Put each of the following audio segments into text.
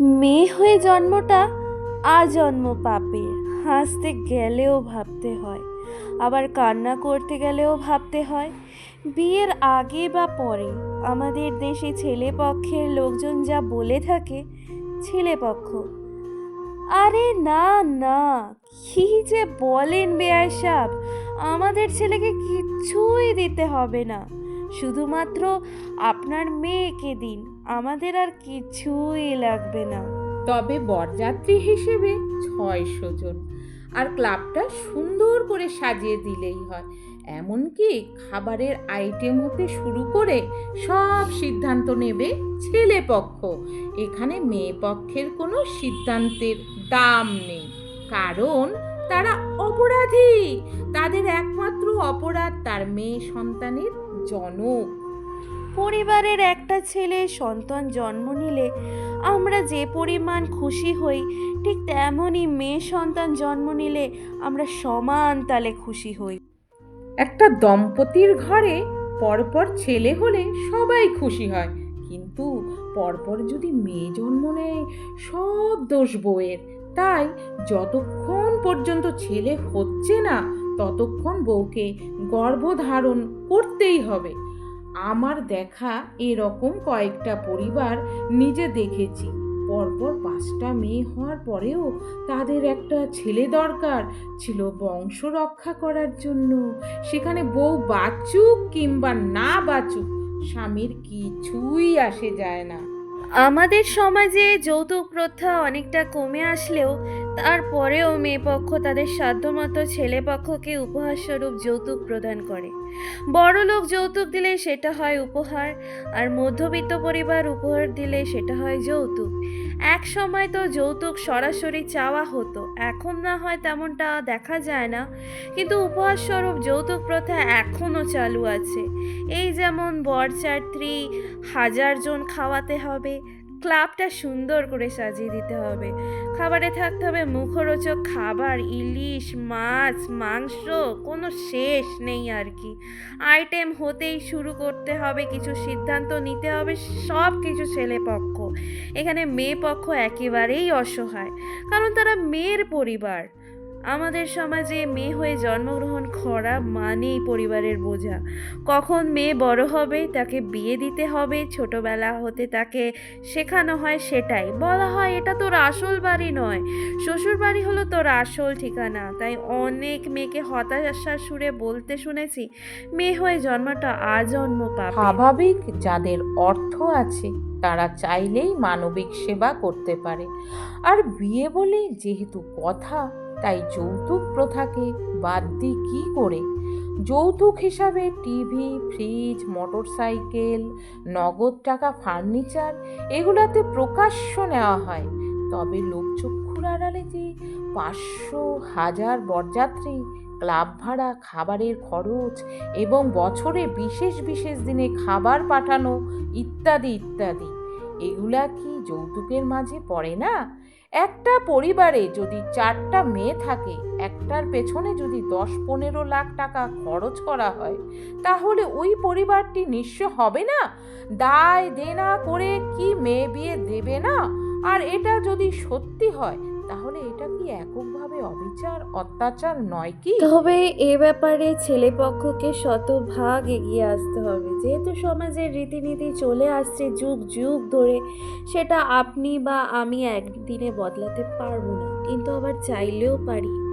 মেয়ে হয়ে জন্মটা আজন্ম পাপের হাসতে গেলেও ভাবতে হয়, আবার কান্না করতে গেলেও ভাবতে হয়, বিয়ের আগে বা পরে। আমাদের দেশে ছেলে পক্ষের লোকজন যা বলে থাকে, ছেলে পক্ষ। আরে না না, কি যে বলেন বেয়াই সাহ আমাদের ছেলেকে কিচ্ছুই দিতে হবে না। শুধুমাত্র আপনার মেয়েকে দিন, আমাদের আর কিছুই লাগবে না। তবে বরযাত্রী হিসেবে ছয়শো জন। আর ক্লাবটা সুন্দর করে সাজিয়ে দিলেই হয়। এমনকি খাবারের আইটেম হতে শুরু করে সব সিদ্ধান্ত নেবে ছেলে পক্ষ। এখানে মেয়ে পক্ষের কোনো সিদ্ধান্তের দাম নেই। কারণ তারা অপরাধী। তাদের একমাত্র অপরাধ তার মেয়ে সন্তানের জনক। পরিবারের একটা ছেলে সন্তান জন্ম নিলে আমরা যে পরিমাণ খুশি হই, ঠিক তেমনই মেয়ে সন্তান জন্ম নিলে আমরা সমান তালে খুশি হই। একটা দম্পতির ঘরে পরপর ছেলে হলে সবাই খুশি হয়, কিন্তু পরপর যদি মেয়ে জন্ম নেয়, সব দোষ বউয়ের। তাই যতক্ষণ পর্যন্ত ছেলে হচ্ছে না ততক্ষণ বউকে গর্ভধারণ করতেই হবে। আমার দেখা এরকম কয়েকটা পরিবার নিজে দেখেছি। পরপর পাঁচটা মেয়ে হওয়ার পরেও তাদের একটা ছেলে দরকার ছিল বংশ রক্ষা করার জন্য। সেখানে বউ বাঁচুক কিংবা না বাঁচুক, স্বামীর কিছুই আসে যায় না। আমাদের সমাজে যৌতুক প্রথা অনেকটা কমে আসলেও তারপরেও মেয়ে পক্ষ তাদের সাধ্যমতো ছেলে পক্ষকে উপহার স্বরূপ যৌতুক প্রদান করে। বড় লোক যৌতুক দিলে সেটা হয় উপহার, আর মধ্যবিত্ত পরিবার উপহার দিলে সেটা হয় যৌতুক। এক সময় তো যৌতুক সরাসরি চাওয়া হতো, এখন না হয় তেমনটা দেখা যায় না, কিন্তু উপহার স্বরূপ যৌতুক প্রথা এখনও চালু আছে। এই যেমন বরযাত্রী, হাজার জন খাওয়াতে হবে ক্লাবটা সুন্দর করে সাজিয়ে দিতে হবে। খাবারে থাকতে হবে মুখরোচক খাবার, ইলিশ, মাছ, মাংস, কোনো শেষ নেই আর কি। আইটেম হতেই শুরু করতে হবে, কিছু সিদ্ধান্ত নিতে হবে সব কিছু ছেলে পক্ষ। এখানে মেয়ে পক্ষ একেবারেই অসহায়, কারণ তারা মেয়ের পরিবার। আমাদের সমাজে মেয়ে হয়ে জন্মগ্রহণ করা মানেই পরিবারের বোঝা। কখন মেয়ে বড় হবে, তাকে বিয়ে দিতে হবে, ছোটবেলা হতে তাকে শেখানো হয় সেটাই। বলা হয় এটা তোর আসল বাড়ি নয়। শ্বশুর বাড়ি হলো তোর আসল ঠিকানা। তাই অনেক মেয়েকে হতাশার সুরে বলতে শুনেছি, মেয়ে হয়ে জন্মটা আজন্ম স্বাভাবিক যাদের অর্থ আছে, তারা চাইলেই মানবিক সেবা করতে পারে। আর বিয়ে বলে যেহেতু কথা তাই যৌতুক প্রথাকে বাদ দিই কী করে? যৌতুক হিসাবে টিভি, ফ্রিজ, মোটরসাইকেল, নগদ টাকা ফার্নিচার, এগুলাতে প্রকাশ্য নেওয়া হয়। তবে লোকচক্ষুর আড়ালে যে পাঁচশো হাজার বরযাত্রী, ক্লাব ভাড়া, খাবারের খরচ এবং বছরে বিশেষ বিশেষ দিনে খাবার পাঠানো ইত্যাদি ইত্যাদি, এগুলা কি যৌতুকের মাঝে পড়ে না? একটা পরিবারে যদি চারটা মেয়ে থাকে, একটার পেছনে যদি দশ পনেরো লাখ টাকা খরচ করা হয়, তাহলে ওই পরিবারটি নিঃস্ব হবে না? দায় দেনা করে কি মেয়ে বিয়ে দেবে না? আর এটা যদি সত্যি হয় তাহলে এটা কি এককভাবে অবিচার, অত্যাচার নয় কি? তবে এ ব্যাপারে ছেলে পক্ষকে শতভাগ এগিয়ে আসতে হবে। যেহেতু সমাজের রীতিনীতি চলে আসছে যুগ যুগ ধরে, সেটা আপনি বা আমি একদিনে বদলাতে পারব না। কিন্তু আবার চাইলেও পারি।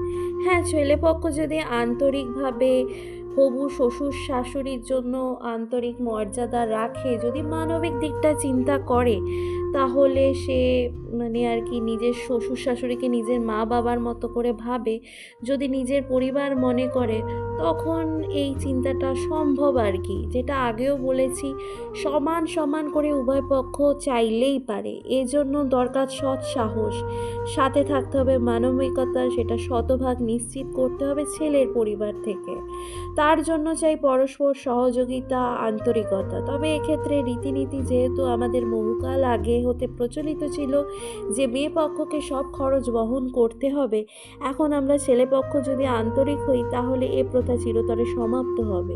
হ্যাঁ ছেলে পক্ষ যদি আন্তরিকভাবে হবু শ্বশুর, শাশুড়ির জন্য আন্তরিক মর্যাদা রাখে, যদি মানবিক দিকটা চিন্তা করে, তাহলে সে মানে আর কি নিজের শ্বশুর, শাশুড়িকে নিজের মা বাবার মতো করে ভাবে। যদি নিজের পরিবার মনে করে, তখন এই চিন্তাটা সম্ভব আর কি। যেটা আগেও বলেছি, সমান সমান করে উভয় পক্ষ চাইলেই পারে। এজন্য দরকার সৎ সাহস। সাথে থাকতে হবে মানবিকতা, সেটা শতভাগ নিশ্চিত করতে হবে ছেলের পরিবার থেকে। তার জন্য চাই পরস্পর সহযোগিতা, আন্তরিকতা। তবে এক্ষেত্রে রীতিনীতি যেহেতু আমাদের বহুকাল আগে হতে প্রচলিত ছিল যে মেয়ে পক্ষকে সব খরচ বহন করতে হবে, এখন আমরা ছেলে পক্ষ যদি আন্তরিক হই তাহলে এ প্রথা চিরতরে সমাপ্ত হবে।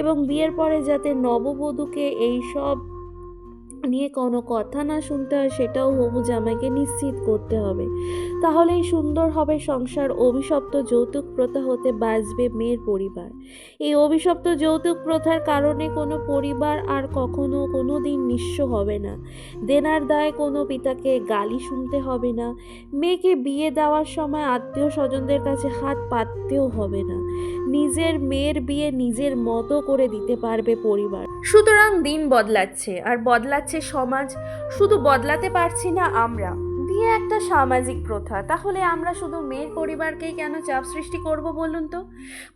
এবং বিয়ের পরে যাতে নববধূকে এই সব নিয়ে কোনো কথা না শুনতে হয়, সেটাও হবু জামাইকে নিশ্চিত করতে হবে। তাহলেই সুন্দর হবে সংসার, অভিশপ্ত যৌতুক প্রথা হতে বাঁচবে মেয়ের পরিবার। এই অভিশপ্ত যৌতুক প্রথার কারণে কোনো পরিবার আর কখনো কোনো দিন নিঃস্ব হবে না। দেনার দায় কোনো পিতাকে গালি শুনতে হবে না। মেয়েকে বিয়ে দেওয়ার সময় আত্মীয় স্বজনদের কাছে হাত পাততেও হবে না। নিজের মেয়ের বিয়ে নিজের মতো করে দিতে পারবে পরিবার। সুতরাং দিন বদলাচ্ছে আর বদলাচ্ছে সমাজ। শুধু বদলাতে পারছি না আমরা। বিয়ে একটা সামাজিক প্রথা। তাহলে আমরা শুধু মেয়ের পরিবারকেই কেন চাপ সৃষ্টি করব বলুন তো?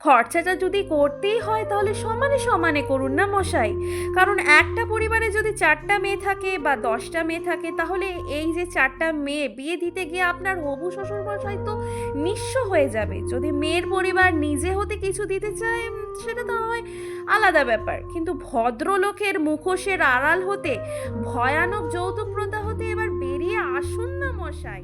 খরচাটা যদি করতেই হয় তাহলে সমানে সমানে করুন না মশাই? কারণ একটা পরিবারে যদি চারটা মেয়ে থাকে বা দশটা মেয়ে থাকে, তাহলে এই যে চারটা মেয়ে বিয়ে দিতে গিয়ে আপনার হবু শ্বশুর মশাই তো নিঃস্ব হয়ে যাবে। যদি মেয়ের পরিবার নিজে হতে কিছু দিতে চায় সেটা তো হয় আলাদা ব্যাপার। কিন্তু ভদ্রলোকের মুখোশের আড়াল হতে ভয়ানক যৌতুক প্রথা হতে এবার বেরিয়ে আসুন না মশাই।